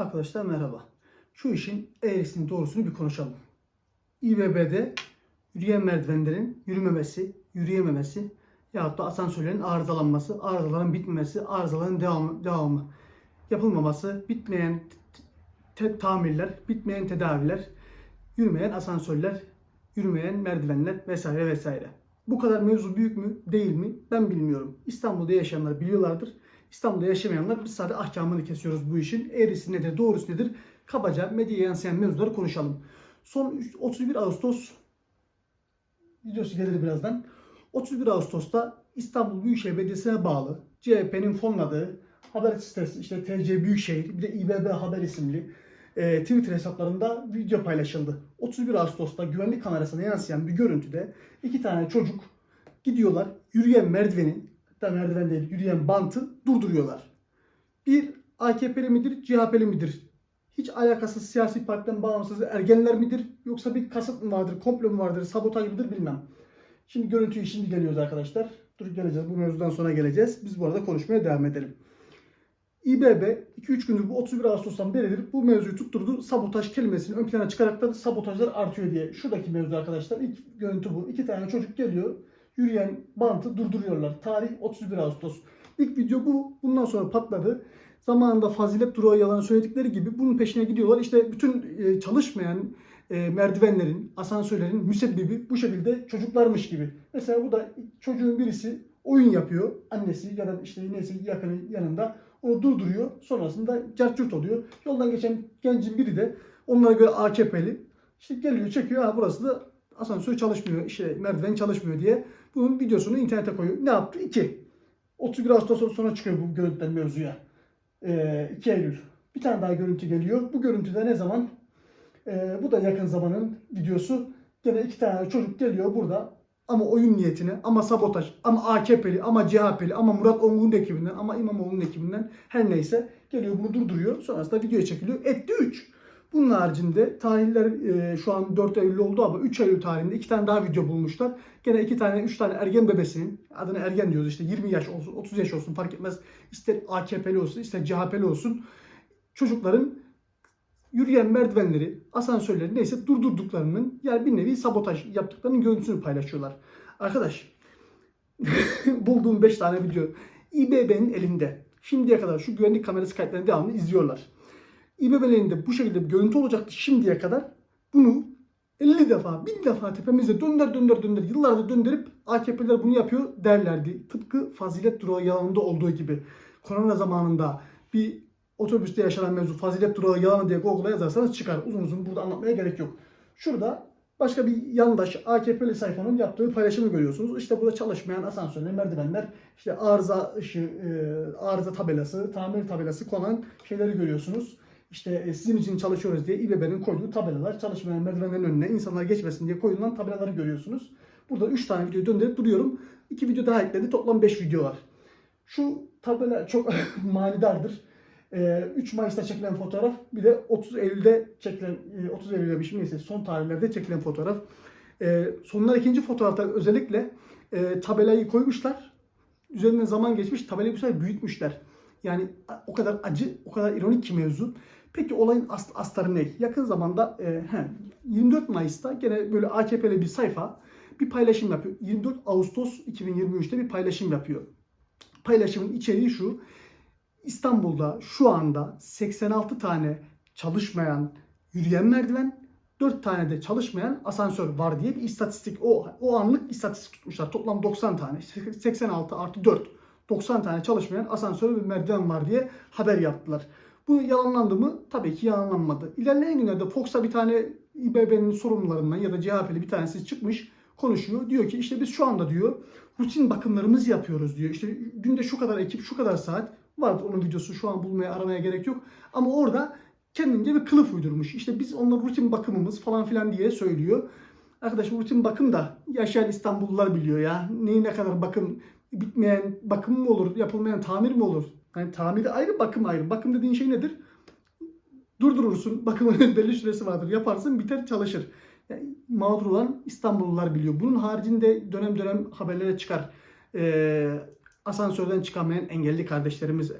Arkadaşlar merhaba. Şu işin eğrisini doğrusunu bir konuşalım. İBB'de yürüyen merdivenlerin yürümemesi, yürüyememesi yahut da asansörlerin arızalanması, arızaların bitmemesi, arızaların devamı, devamı yapılmaması, bitmeyen tamirler, bitmeyen tedaviler, yürümeyen asansörler, yürümeyen merdivenler vesaire vesaire. Bu kadar mevzu büyük mü değil mi ben bilmiyorum. İstanbul'da yaşayanlar biliyorlardır. İstanbul'da yaşamayanlar biz sadece ahkamını kesiyoruz bu işin. Eğrisi nedir, doğrusu nedir? Kabaca medyaya yansıyan mevzuları konuşalım. Son üç- 31 Ağustos videosu gelir birazdan. 31 Ağustos'ta İstanbul Büyükşehir Belediyesi'ne bağlı CHP'nin fonladığı haber sitesi işte TC Büyükşehir bir de İBB Haber isimli e, Twitter hesaplarında video paylaşıldı. 31 Ağustos'ta güvenlik kamerasına yansıyan bir görüntüde iki tane çocuk gidiyorlar yürüyen merdiveni hatta merdiven değil yürüyen bantı durduruyorlar. Bir AKP'li midir, CHP'li midir? Hiç alakasız siyasi partiden bağımsız ergenler midir? Yoksa bir kasıt mı vardır, komplo mu vardır, sabotaj mıdır bilmem. Şimdi görüntüyü şimdi geliyoruz arkadaşlar. Dur geleceğiz. Bu mevzudan sonra geleceğiz. Biz bu arada konuşmaya devam edelim. İBB 2-3 gündür bu 31 Ağustos'tan beridir bu mevzuyu tutturdu. Sabotaj kelimesini ön plana çıkarak da sabotajlar artıyor diye. Şuradaki mevzu arkadaşlar. ilk görüntü bu. İki tane çocuk geliyor. Yürüyen bantı durduruyorlar. Tarih 31 Ağustos. İlk video bu. Bundan sonra patladı. Zamanında Fazilet Durağı yalan söyledikleri gibi bunun peşine gidiyorlar. İşte bütün e, çalışmayan e, merdivenlerin, asansörlerin müsebbibi bu şekilde çocuklarmış gibi. Mesela bu da çocuğun birisi oyun yapıyor. Annesi ya da işte neyse yakını yanında onu durduruyor. Sonrasında carçurt oluyor. Yoldan geçen gencin biri de onlara göre AKP'li. İşte geliyor çekiyor. Ha burası da asansör çalışmıyor. işte merdiven çalışmıyor diye. Bunun videosunu internete koyuyor. Ne yaptı? 2. 31 Ağustos sonra çıkıyor bu görüntüden mevzuya. Ee, 2 Eylül. Bir tane daha görüntü geliyor. Bu görüntüde ne zaman? Ee, bu da yakın zamanın videosu. Gene iki tane çocuk geliyor burada ama oyun niyetine ama sabotaj ama AKP'li ama CHP'li ama Murat Ongun'un ekibinden ama İmamoğlu'nun ekibinden her neyse geliyor bunu durduruyor. Sonrasında videoya çekiliyor. Etti 3. Bunun haricinde tarihler e, şu an 4 Eylül oldu ama 3 Eylül tarihinde iki tane daha video bulmuşlar. Gene iki tane, üç tane ergen bebesinin adını ergen diyoruz işte 20 yaş olsun, 30 yaş olsun fark etmez. İster AKP'li olsun, ister CHP'li olsun. Çocukların yürüyen merdivenleri, asansörleri neyse durdurduklarının yani bir nevi sabotaj yaptıklarının görüntüsünü paylaşıyorlar. Arkadaş bulduğum 5 tane video İBB'nin elinde. Şimdiye kadar şu güvenlik kamerası kayıtlarını devamlı izliyorlar. İBB'nin elinde bu şekilde bir görüntü olacaktı şimdiye kadar. Bunu 50 defa, 1000 defa tepemizde dönder dönder dönder yıllardır döndürüp AKP'ler bunu yapıyor derlerdi. Tıpkı Fazilet Durağı yalanında olduğu gibi. Korona zamanında bir otobüste yaşanan mevzu Fazilet Durağı yalanı diye Google'a yazarsanız çıkar. Uzun uzun burada anlatmaya gerek yok. Şurada başka bir yandaş AKP'li sayfanın yaptığı paylaşımı görüyorsunuz. İşte burada çalışmayan asansörler, merdivenler, işte arıza ışığı, e, arıza tabelası, tamir tabelası konan şeyleri görüyorsunuz. İşte e, sizin için çalışıyoruz diye İBB'nin koyduğu tabelalar, çalışmayan merdivenlerin önüne insanlar geçmesin diye koyulan tabelaları görüyorsunuz. Burada 3 tane video döndürüp duruyorum. 2 video daha ekledi. Toplam 5 video var. Şu tabela çok manidardır. Ee, 3 Mayıs'ta çekilen fotoğraf bir de 30 Eylül'de çekilen e, 30 Eylül demişim neyse son tarihlerde çekilen fotoğraf. Sonlar ikinci fotoğrafta özellikle e, tabelayı koymuşlar. Üzerinden zaman geçmiş tabelayı bu sefer büyütmüşler. Yani o kadar acı, o kadar ironik ki mevzu. Peki olayın asl, astarı ne? Yakın zamanda e, he, 24 Mayıs'ta gene böyle AKP'li bir sayfa bir paylaşım yapıyor. 24 Ağustos 2023'te bir paylaşım yapıyor. Paylaşımın içeriği şu. İstanbul'da şu anda 86 tane çalışmayan yürüyen merdiven, 4 tane de çalışmayan asansör var diye bir istatistik. O, o anlık istatistik tutmuşlar. Toplam 90 tane. 86 artı 4. 90 tane çalışmayan asansör ve merdiven var diye haber yaptılar. Bu yalanlandı mı? Tabii ki yalanlanmadı. İlerleyen günlerde Fox'a bir tane İBB'nin sorumlularından ya da CHP'li bir tanesi çıkmış konuşuyor. Diyor ki işte biz şu anda diyor rutin bakımlarımızı yapıyoruz diyor. İşte günde şu kadar ekip şu kadar saat vardı onun videosu şu an bulmaya aramaya gerek yok. Ama orada kendince bir kılıf uydurmuş. İşte biz onlar rutin bakımımız falan filan diye söylüyor. Arkadaşım rutin bakım da yaşayan İstanbullular biliyor ya. Neyi ne kadar bakım bitmeyen bakım mı olur, yapılmayan tamir mi olur? Yani tamiri ayrı, bakım ayrı. Bakım dediğin şey nedir? Durdurursun, bakımın belli süresi vardır. Yaparsın, biter, çalışır. Yani mağdur olan İstanbullular biliyor. Bunun haricinde dönem dönem haberlere çıkar. Ee, asansörden çıkamayan engelli kardeşlerimiz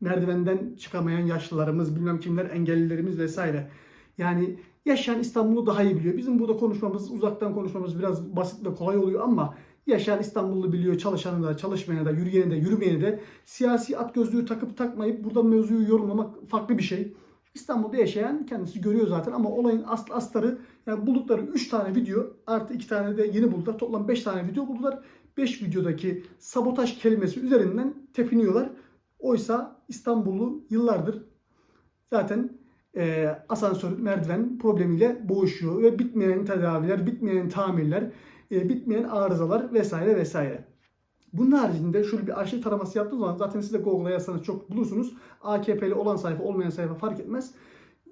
merdivenden çıkamayan yaşlılarımız, bilmem kimler, engellilerimiz vesaire. Yani yaşayan İstanbul'u daha iyi biliyor. Bizim burada konuşmamız, uzaktan konuşmamız biraz basit ve kolay oluyor ama yaşayan İstanbul'u biliyor. Çalışanı da, çalışmayanı da, yürüyeni de, yürümeyeni de. Siyasi at gözlüğü takıp takmayıp burada mevzuyu yorumlamak farklı bir şey. İstanbul'da yaşayan kendisi görüyor zaten ama olayın aslı astarı yani buldukları 3 tane video artı 2 tane de yeni buldular. Toplam 5 tane video buldular. 5 videodaki sabotaj kelimesi üzerinden tepiniyorlar. Oysa İstanbullu yıllardır zaten e, asansör, merdiven problemiyle boğuşuyor ve bitmeyen tedaviler, bitmeyen tamirler, e, bitmeyen arızalar vesaire vesaire. Bunun haricinde şöyle bir arşiv taraması yaptığınız zaman zaten siz de Google'a yazsanız çok bulursunuz. AKP'li olan sayfa olmayan sayfa fark etmez.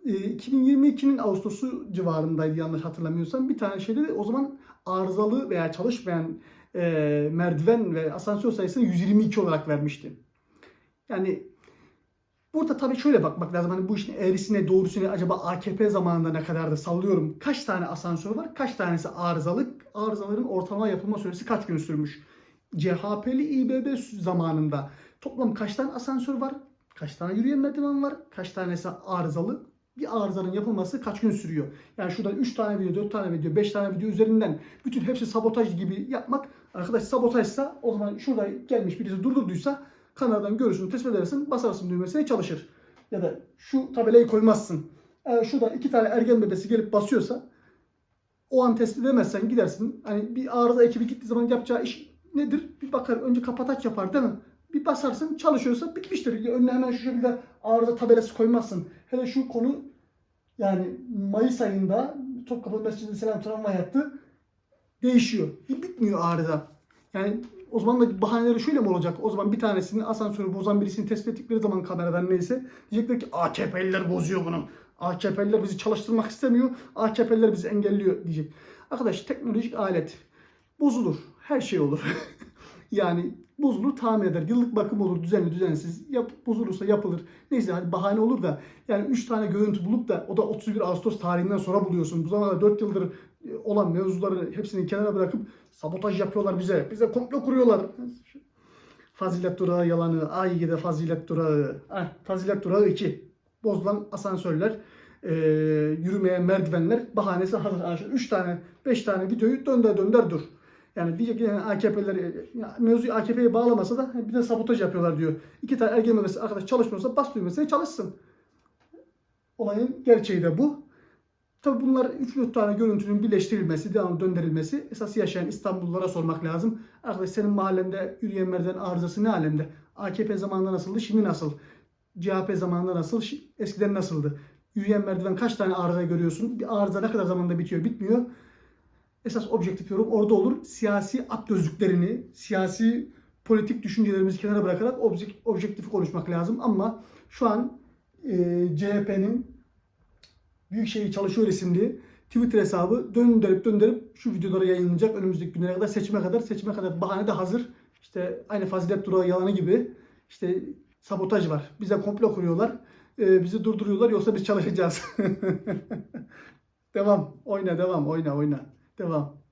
E, 2022'nin Ağustos'u civarındaydı yanlış hatırlamıyorsam. Bir tane şeyde de o zaman arızalı veya çalışmayan e, merdiven ve asansör sayısını 122 olarak vermişti. Yani burada tabii şöyle bakmak lazım. Hani bu işin eğrisine doğrusuna acaba AKP zamanında ne kadar da sallıyorum. Kaç tane asansör var? Kaç tanesi arızalı? Arızaların ortalama yapılma süresi kaç gün sürmüş? CHP'li İBB zamanında toplam kaç tane asansör var? Kaç tane yürüyen merdiven var? Kaç tanesi arızalı? Bir arızanın yapılması kaç gün sürüyor? Yani şurada 3 tane video, 4 tane video, 5 tane video üzerinden bütün hepsi sabotaj gibi yapmak. Arkadaş sabotajsa o zaman şurada gelmiş birisi durdurduysa kameradan görürsün, tespit edersin, basarsın düğmesine çalışır. Ya da şu tabelayı koymazsın. Eğer şurada iki tane ergen bebesi gelip basıyorsa o an tespit edemezsen gidersin. Hani bir arıza ekibi gittiği zaman yapacağı iş nedir? Bir bakar önce kapataç yapar değil mi? Bir basarsın çalışıyorsa bitmiştir. Önüne hemen şu şekilde arıza tabelası koymazsın. Hele şu konu yani Mayıs ayında Topkapı Mescid-i Selam tramvay hattı değişiyor. Bitmiyor arıza. Yani o zaman da bahaneleri şöyle mi olacak? O zaman bir tanesini asansörü bozan birisini tespit ettikleri zaman kameradan neyse diyecekler ki AKP'liler bozuyor bunu. AKP'liler bizi çalıştırmak istemiyor. AKP'liler bizi engelliyor diyecek. Arkadaş teknolojik alet bozulur. Her şey olur. yani bozulur tamir eder. Yıllık bakım olur düzenli düzensiz. Yap, bozulursa yapılır. Neyse hani bahane olur da yani 3 tane görüntü bulup da o da 31 Ağustos tarihinden sonra buluyorsun. Bu zamanda 4 yıldır e, olan mevzuları hepsini kenara bırakıp sabotaj yapıyorlar bize. Bize komplo kuruyorlar. Fazilet durağı yalanı. AYG'de fazilet durağı. Ah, fazilet durağı 2. Bozulan asansörler. e, yürümeyen merdivenler bahanesi hazır. 3 tane 5 tane videoyu dönder dönder dur. Yani diyecek ki yani AKP'ler ya mevzuyu AKP'ye bağlamasa da bir de sabotaj yapıyorlar diyor. İki tane ergen bebesi arkadaş çalışmıyorsa bas düğmesine çalışsın. Olayın gerçeği de bu. Tabi bunlar 3-4 tane görüntünün birleştirilmesi, devamlı döndürülmesi esas yaşayan İstanbullulara sormak lazım. Arkadaş senin mahallende yürüyen merdiven arızası ne alemde? AKP zamanında nasıldı, şimdi nasıl? CHP zamanında nasıl, eskiden nasıldı? Yürüyen merdiven kaç tane arıza görüyorsun? Bir arıza ne kadar zamanda bitiyor, bitmiyor? Esas objektif yorum orada olur. Siyasi at gözlüklerini, siyasi politik düşüncelerimizi kenara bırakarak objek- objektif konuşmak lazım. Ama şu an e, CHP'nin Büyükşehir Çalışıyor isimli Twitter hesabı döndürüp döndürüp şu videoları yayınlanacak önümüzdeki günlere kadar seçime kadar seçime kadar bahane de hazır. İşte aynı fazilet durağı yalanı gibi işte sabotaj var. Bize komplo kuruyorlar. Ee, bizi durduruyorlar yoksa biz çalışacağız. devam. Oyna devam. Oyna oyna. Devam.